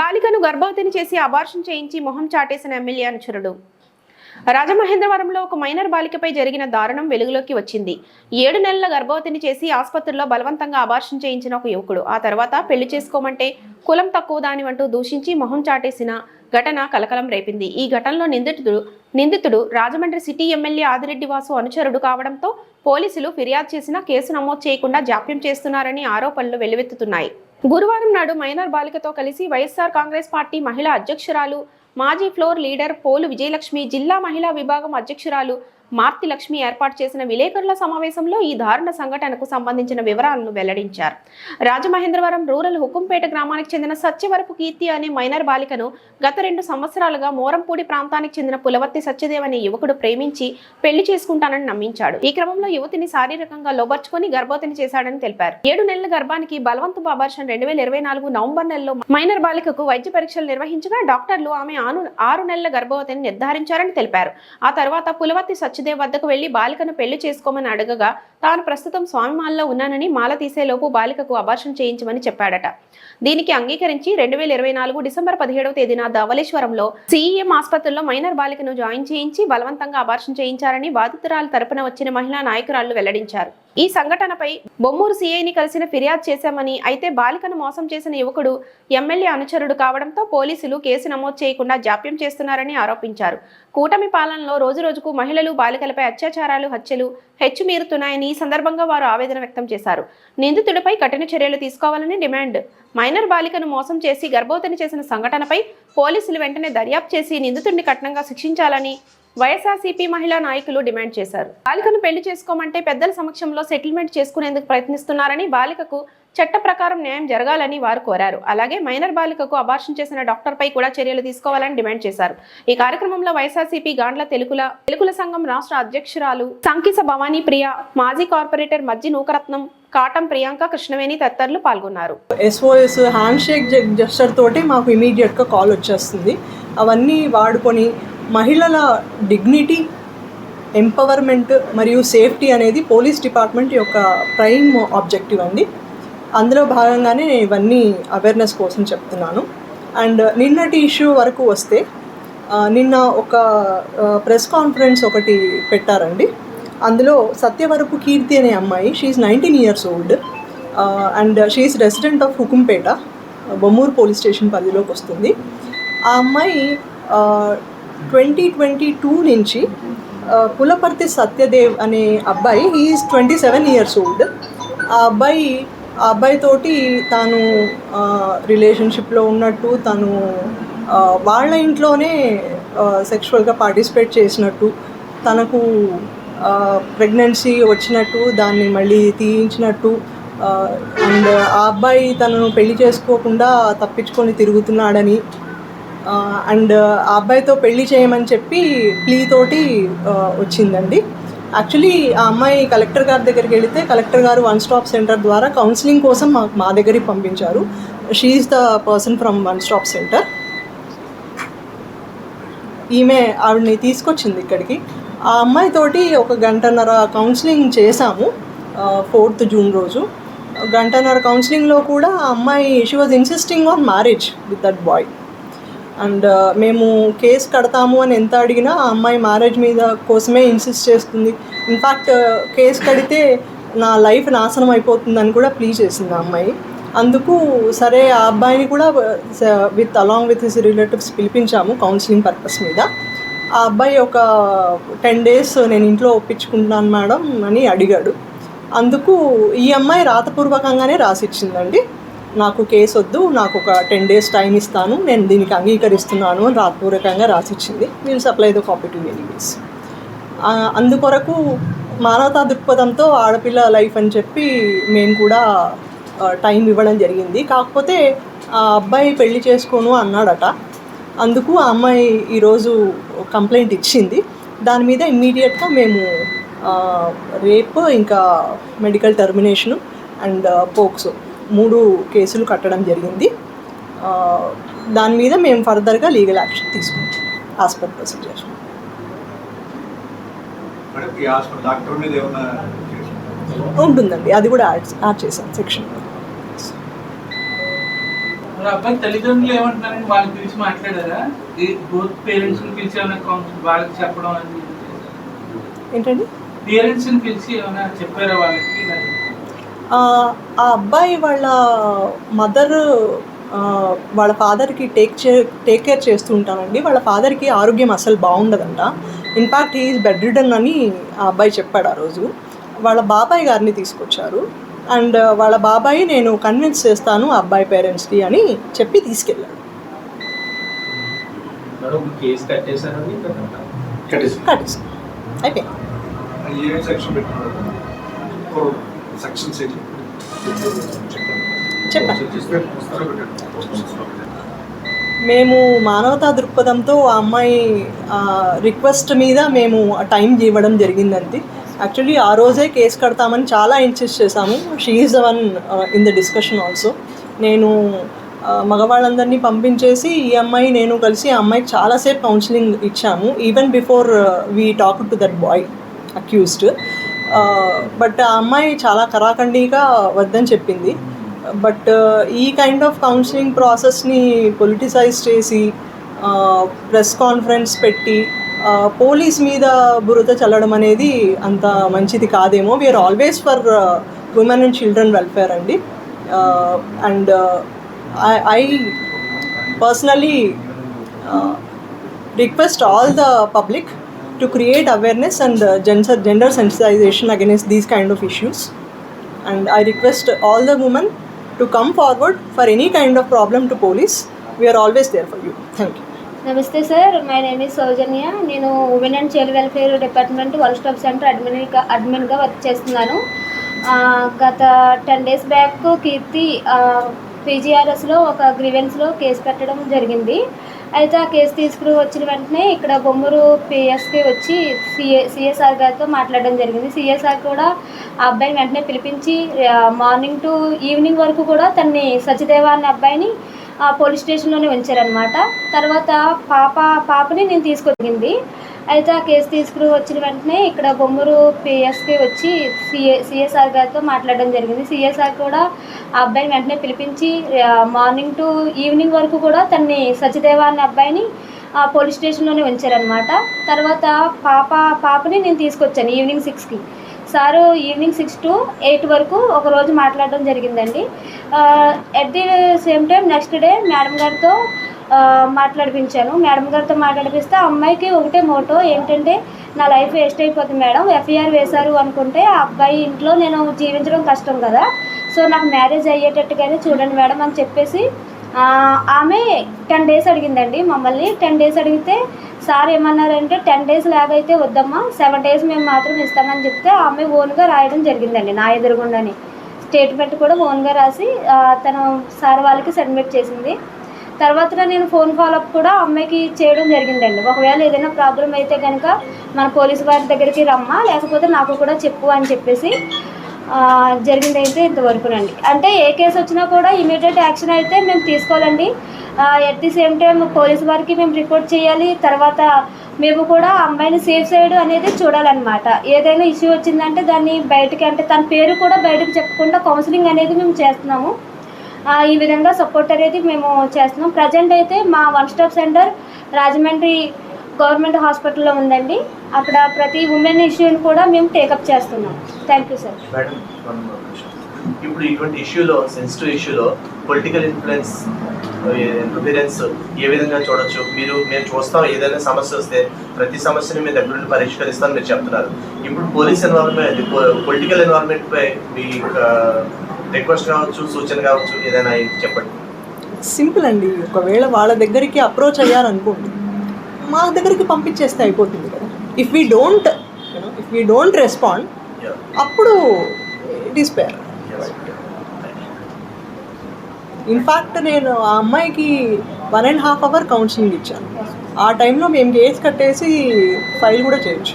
బాలికను గర్భవతిని చేసి అబార్షన్ చేయించి మొహం చాటేసిన ఎమ్మెల్యే అనుచరుడు రాజమహేంద్రవరంలో ఒక మైనర్ బాలికపై జరిగిన దారుణం వెలుగులోకి వచ్చింది. ఏడు నెలల గర్భవతిని చేసి ఆసుపత్రిలో బలవంతంగా అబార్షన్ చేయించిన ఒక యువకుడు. ఆ తర్వాత పెళ్ళి చేసుకోమంటే కులం తక్కువ దానివంటూ దూషించి మొహం చాటేసిన ఘటన కలకలం రేపింది. ఈ ఘటనలో నిందితుడు నిందితుడు రాజమండ్రి సిటీ ఎమ్మెల్యే ఆదిరెడ్డి వాసు అనుచరుడు కావడంతో పోలీసులు ఫిర్యాదు చేసినా కేసు నమోదు చేయకుండా జాప్యం చేస్తున్నారని ఆరోపణలు వెల్లువెత్తుతున్నాయి. గురువారం నాడు మైనర్ బాలికతో కలిసి వైఎస్ఆర్ కాంగ్రెస్ పార్టీ మహిళా అధ్యక్షురాలు మాజీ ఫ్లోర్ లీడర్ పోలు విజయలక్ష్మి జిల్లా మహిళా విభాగం అధ్యక్షురాలు మార్తి లక్ష్మి ఏర్పాటు చేసిన విలేకరుల సమావేశంలో ఈ దారుణ సంఘటనకు సంబంధించిన వివరాలను వెల్లడించారు. రాజమహేంద్రవరం రూరల్ హుకుంపేట గ్రామానికి చెందిన సత్యవరపు కీర్తి అనే మైనర్ బాలికను గత రెండు సంవత్సరాలుగా మోరంపూడి ప్రాంతానికి చెందిన పులవర్తి సత్యదేవ్ అనే యువకుడు ప్రేమించి పెళ్ళి చేసుకుంటానని నమ్మించాడు. ఈ క్రమంలో యువతిని శారీరకంగా లోబర్చుకొని గర్భవతిని చేశాడని తెలిపారు. ఏడు నెలల గర్భానికి బలవంతపు అబార్షన్ రెండు వేల ఇరవై నాలుగు నవంబర్ నెలలో మైనర్ బాలికకు వైద్య పరీక్షలు నిర్వహించగా డాక్టర్లు ఆమె ఆరు నెలల గర్భవతిని నిర్ధారించారని తెలిపారు. ఆ తర్వాత పులవర్తి సత్యదేవ్ వద్దకు వెళ్ళి బాలికను పెళ్ళి చేసుకోమని అడగగా తాను ప్రస్తుతం స్వామిమాల్లో ఉన్నానని మాల తీసేలోపు బాలికకు అబార్షన్ చేయించమని చెప్పాడట. దీనికి అంగీకరించి రెండు వేల ఇరవై నాలుగు డిసెంబర్ పదిహేడవ తేదీన ధవలేశ్వరంలో సిఈఎం ఆసుపత్రిలో మైనర్ బాలికను జాయిన్ చేయించి బలవంతంగా అబార్షన్ చేయించారని బాధితురాల తరపున వచ్చిన మహిళా నాయకురాళ్ళు వెల్లడించారు. ఈ సంఘటనపై బొమ్మూరు సీఐని కలిసిన ఫిర్యాదు చేశామని అయితే బాలికను మోసం చేసిన యువకుడు ఎమ్మెల్యే అనుచరుడు కావడంతో పోలీసులు కేసు నమోదు చేయకుండా జాప్యం చేస్తున్నారని ఆరోపించారు. కూటమి పాలనలో రోజురోజుకు మహిళలు బాలికలపై అత్యాచారాలు హత్యలు హెచ్చుమీరుతున్నాయని ఈ సందర్భంగా వారు ఆవేదన వ్యక్తం చేశారు. నిందితుడిపై కఠిన చర్యలు తీసుకోవాలని డిమాండ్. మైనర్ బాలికను మోసం చేసి గర్భవతిని చేసిన సంఘటనపై పోలీసులు వెంటనే దర్యాప్తు చేసి నిందితుడిని కఠినంగా శిక్షించాలని వైఎస్ఆర్సీపీ మహిళా నాయకులు డిమాండ్ చేశారు. బాలికను పెళ్ళి చేసుకోమంటే పెద్దల సమక్షంలో సెటిల్మెంట్ చేసుకునేందుకు ప్రయత్నిస్తున్నారని బాలికకు చట్ట ప్రకారం న్యాయం జరగాలని వారు కోరారు. అలాగే మైనర్ బాలికకు అబార్షన్ చేసిన డాక్టర్పై కూడా చర్యలు తీసుకోవాలని డిమాండ్ చేశారు. ఈ కార్యక్రమంలో వైఎస్ఆర్సీపీ గాండ్ల తెలుగుల తెలుగుల సంఘం రాష్ట్ర అధ్యక్షురాలు సంకిస భవానీ ప్రియ మాజీ కార్పొరేటర్ మజ్జి నూకరత్నం కాటం ప్రియాంక కృష్ణవేణి తదితరులు పాల్గొన్నారు. ఎస్ఓఎస్ హ్యాండ్ షేక్ జెస్టర్ తోటి మాకు ఇమీడియట్గా కాల్ వచ్చేస్తుంది. అవన్నీ వాడుకొని మహిళల డిగ్నిటీ ఎంపవర్మెంట్ మరియు సేఫ్టీ అనేది పోలీస్ డిపార్ట్మెంట్ యొక్క ప్రైమ్ ఆబ్జెక్టివ్ అండి. అందులో భాగంగానే నేను ఇవన్నీ అవేర్నెస్ కోసం చెప్తున్నాను. అండ్ నిన్నటి ఇష్యూ వరకు వస్తే నిన్న ఒక ప్రెస్ కాన్ఫరెన్స్ ఒకటి పెట్టారండి. అందులో సత్యవరపు కీర్తి అనే అమ్మాయి she's nineteen years old and she's resident of Hukumpeta Bommuru police station పరిధిలోకి వస్తుంది. ఆ అమ్మాయి ట్వంటీ ట్వంటీ టూ నుంచి కులపర్తి సత్యదేవ్ అనే అబ్బాయి is twenty seven years old ఆ అబ్బాయి ఆ అబ్బాయితోటి తాను రిలేషన్షిప్లో ఉన్నట్టు తను వాళ్ళ ఇంట్లోనే సెక్షువల్గా పార్టిసిపేట్ చేసినట్టు తనకు ప్రెగ్నెన్సీ వచ్చినట్టు దాన్ని మళ్ళీ తీయించినట్టు అండ్ ఆ అబ్బాయి తనను పెళ్ళి చేసుకోకుండా తప్పించుకొని తిరుగుతున్నాడని అండ్ ఆ అబ్బాయితో పెళ్ళి చేయమని చెప్పి ప్లీ తోటి వచ్చిందండి. యాక్చువల్లీ ఆ అమ్మాయి కలెక్టర్ గారి దగ్గరికి వెళితే కలెక్టర్ గారు వన్ స్టాప్ సెంటర్ ద్వారా కౌన్సిలింగ్ కోసం మాకు మా దగ్గరికి పంపించారు. She's the person from one stop center ఈమె ఆవిడని తీసుకొచ్చింది ఇక్కడికి. ఆ అమ్మాయితోటి ఒక గంటన్నర కౌన్సిలింగ్ చేశాము ఫోర్త్ జూన్ రోజు. గంటన్నర కౌన్సిలింగ్లో కూడా ఆ అమ్మాయి she was insisting on marriage with that boy and మేము కేసు కడతాము అని ఎంత అడిగినా ఆ అమ్మాయి మ్యారేజ్ మీద కోసమే ఇన్సిస్ట్ చేస్తుంది. ఇన్ఫ్యాక్ట్ కేసు కడితే నా లైఫ్ నాశనం అయిపోతుందని కూడా ప్లీ చేసింది ఆ అమ్మాయి. అందుకు సరే ఆ అబ్బాయిని కూడా with along with his relatives పిలిపించాము counselling purpose మీద. ఆ అబ్బాయి ఒక టెన్ డేస్ నేను ఇంట్లో ఒప్పించుకుంటున్నాను మేడం అని అడిగాడు. అందుకు ఈ అమ్మాయి రాతపూర్వకంగానే రాసిచ్చిందండి. నాకు కేసు వద్దు నాకు ఒక టెన్ డేస్ టైం ఇస్తాను నేను దీనికి అంగీకరిస్తున్నాను అని రాతపూర్వకంగా రాసిచ్చింది. We'll supply the copy to అందుకొరకు మానవతా దృక్పథంతో ఆడపిల్ల లైఫ్ అని చెప్పి మేము కూడా టైం ఇవ్వడం జరిగింది. కాకపోతే ఆ అబ్బాయి పెళ్ళి చేసుకోను అన్నాడట. అందుకు ఆ అమ్మాయి ఈరోజు కంప్లైంట్ ఇచ్చింది. దాని మీద ఇమ్మీడియట్గా మేము రేప్ ఇంకా మెడికల్ టర్మినేషను అండ్ పోక్సో మూడు కేసులు కట్టడం జరిగింది. ఆ, దాని మీద మేము ఫర్దర్గా లీగల్ యాక్షన్ తీసుకుంటాం. హాస్పిటల్ చేసిందా? ఉంటుందండి. అది కూడా యాడ్ యాడ్ చేశాం సెక్షన్. మరి అబ్బాయి తల్లిదండ్రులు ఏమంటున్నారండి? వాళ్ళని పిలిచి మాట్లాడారా? ఈ బోత్ పేరెంట్స్ని పిలిచి ఏమైనా కౌన్సిల్ వాళ్ళకి చెప్పడం అనేది ఏంటండి? పేరెంట్స్ని పిలిచి ఏమైనా చెప్పారా వాళ్ళకి? ఆ ఆ అబ్బాయి వాళ్ళ మదర్ వాళ్ళ ఫాదర్కి టేక్ చే టేక్ కేర్ చేస్తూ ఉంటానండి వాళ్ళ ఫాదర్కి ఆరోగ్యం అసలు బాగుండదంట. ఇన్ఫ్యాక్ట్ ఈజ్ బెడ్ రిడన్ అని ఆ అబ్బాయి చెప్పాడు ఆ రోజు. వాళ్ళ బాబాయ్ గారిని తీసుకొచ్చారు. అండ్ వాళ్ళ బాబాయ్ నేను కన్విన్స్ చేస్తాను ఆ అబ్బాయి పేరెంట్స్కి అని చెప్పి తీసుకెళ్ళాడు. మేడం కేసు కట్టేశారని కట్టేసి కట్టేసి అయిపోయింది. సెక్షన్స్ ఏంటి మేము మానవతా దృక్పథంతో ఆ అమ్మాయి రిక్వెస్ట్ మీద మేము టైం ఇవ్వడం జరిగిందండి. యాక్చువల్లీ ఆ రోజే కేసు కడతామని చాలా ఇన్సిస్ట్ చేశాము. She is the one in the discussion also నేను మగవాళ్ళందరినీ పంపించేసి ఈ అమ్మాయి నేను కలిసి ఆ అమ్మాయికి చాలాసేపు కౌన్సిలింగ్ ఇచ్చాము. Even before we talk to that boy accused but ఆ అమ్మాయి చాలా కరాఖండిగా వద్దని చెప్పింది. బట్ ఈ కైండ్ ఆఫ్ కౌన్సిలింగ్ ప్రాసెస్ని పొలిటిసైజ్ చేసి ప్రెస్ కాన్ఫరెన్స్ పెట్టి పోలీస్ మీద బురద చల్లడం అనేది అంత మంచిది కాదేమో. We are always for women and. Children welfare అండి and I personally request all the public to create awareness and gender gender sensitisation against these kind of issues and I request all the women to come forward for any kind of problem to police. We are always there for you. Thank you. నమస్తే sir my name is Soujanya నేను women and child welfare department one stop centre అడ్మిన్గా అడ్మిన్గా work చేస్తున్నాను గత ten days back Keerthi పీజీఆర్ఎస్లో ఒక గ్రీవెన్స్లో case పెట్టడం జరిగింది అయితే ఆ కేసు తీసుకుని వచ్చిన వెంటనే ఇక్కడ బొమ్మూరు పిఎస్కి వచ్చి సిఏ సిఎస్ఆర్ గారితో మాట్లాడడం జరిగింది. సిఎస్ఆర్ కూడా ఆ అబ్బాయిని వెంటనే పిలిపించి మార్నింగ్ టు ఈవినింగ్ వరకు కూడా తన్ని సచిదేవ అనే అబ్బాయిని ఆ పోలీస్ స్టేషన్లోనే ఉంచారనమాట తర్వాత పాప పాపని నేను తీసుకొచ్చింది. అయితే ఆ కేసు తీసుకుని వచ్చిన వెంటనే ఇక్కడ బొమ్మూరు పిఎస్కి వచ్చి సిఏ సిఎస్ఆర్ గారితో మాట్లాడడం జరిగింది. సిఎస్ఆర్ కూడా ఆ అబ్బాయిని వెంటనే పిలిపించి మార్నింగ్ టు ఈవినింగ్ వరకు కూడా తన్ని సచిదేవ అనే అబ్బాయిని ఆ పోలీస్ స్టేషన్లోనే ఉంచారనమాట తర్వాత పాప పాపని నేను తీసుకొచ్చాను ఈవినింగ్ సిక్స్కి. Sir evening six to eight వరకు ఒక రోజు మాట్లాడడం జరిగిందండి. At the same time next day madam గారితో మాట్లాడిపించాను. మేడం గారితో మాట్లాడిపిస్తే అమ్మాయికి ఒకటే మోటో ఏంటంటే నా లైఫ్ వేస్ట్ అయిపోతుంది మేడం. ఎఫ్ఐఆర్ వేశారు అనుకుంటే ఆ అబ్బాయి ఇంట్లో నేను జీవించడం కష్టం కదా. సో నాకు మ్యారేజ్ అయ్యేటట్టుగానే చూడండి మేడం అని చెప్పేసి ఆమె టెన్ డేస్ అడిగిందండి మమ్మల్ని. టెన్ డేస్ అడిగితే సార్ ఏమన్నారంటే టెన్ డేస్ లాగైతే వద్దమ్మా సెవెన్ డేస్ మేము మాత్రం ఇస్తామని చెప్తే ఆమె ఓన్గా రాయడం జరిగిందండి నా ఎదురుగుండానే. స్టేట్మెంట్ కూడా ఓన్గా రాసి తను సార్ వాళ్ళకి సబ్మిట్ చేసింది. తర్వాత నేను ఫోన్ ఫాలోఅప్ కూడా అమ్మాయికి చేయడం జరిగిందండి. ఒకవేళ ఏదైనా ప్రాబ్లం అయితే కనుక మన పోలీసు వారి దగ్గరికి రమ్మా లేకపోతే నాకు కూడా చెప్పు అని చెప్పేసి జరిగిందైతే ఇంతవరకునండి. అంటే ఏ కేసు వచ్చినా కూడా ఇమీడియట్ యాక్షన్ అయితే మేము తీసుకోవాలండి. At the same time police వారికి మేము రిపోర్ట్ చేయాలి. తర్వాత మేము కూడా అమ్మాయిని సేఫ్ సైడ్ అనేది చూడాలన్నమాట. ఏదైనా ఇష్యూ వచ్చిందంటే దాన్ని బయటకి అంటే తన పేరు కూడా బయటకు చెప్పకుండా కౌన్సిలింగ్ అనేది మేము చేస్తున్నాము. ఈ విధంగా సపోర్ట్ అనేది మేము చేస్తున్నాం. ప్రజెంట్ అయితే మా one stop centre Rajahmundry government హాస్పిటల్లో ఉందండి. అక్కడ ప్రతి ఉమెన్ ఇష్యూని కూడా మేము టేకప్ చేస్తున్నాం. థ్యాంక్ యూ సార్ మేడం ఇప్పుడు ఇటువంటి ఇష్యూలో సెన్సిటివ్ ఇష్యూలో పొలిటికల్ ఇన్ఫ్లుయెన్స్ ఇంటర్ఫీరెన్స్ ఏ విధంగా చూడొచ్చు? మీరు మేము చూస్తాం ఏదైనా సమస్య వస్తే ప్రతి సమస్యని మీ దగ్గర నుండి పరిష్కరిస్తామని మీరు చెప్తున్నారు. ఇప్పుడు పోలీస్ ఎన్వైరన్మెంట్ పొలిటికల్ ఎన్వైరన్మెంట్ పై మీ రిక్వెస్ట్ కావచ్చు సూచన కావచ్చు ఏదైనా చెప్పండి. సింపుల్ అండి. ఒకవేళ వాళ్ళ దగ్గరికి అప్రోచ్ అయ్యారనుకోండి మా దగ్గరికి పంపించేస్తే అయిపోతుంది కదా. If we don't if we don't respond. అప్పుడు it is pair. In fact నేను ఆ అమ్మాయికి one and half hour counselling ఇచ్చాను. ఆ టైంలో మేము కేసు కట్టేసి ఫైల్ కూడా చేయొచ్చు.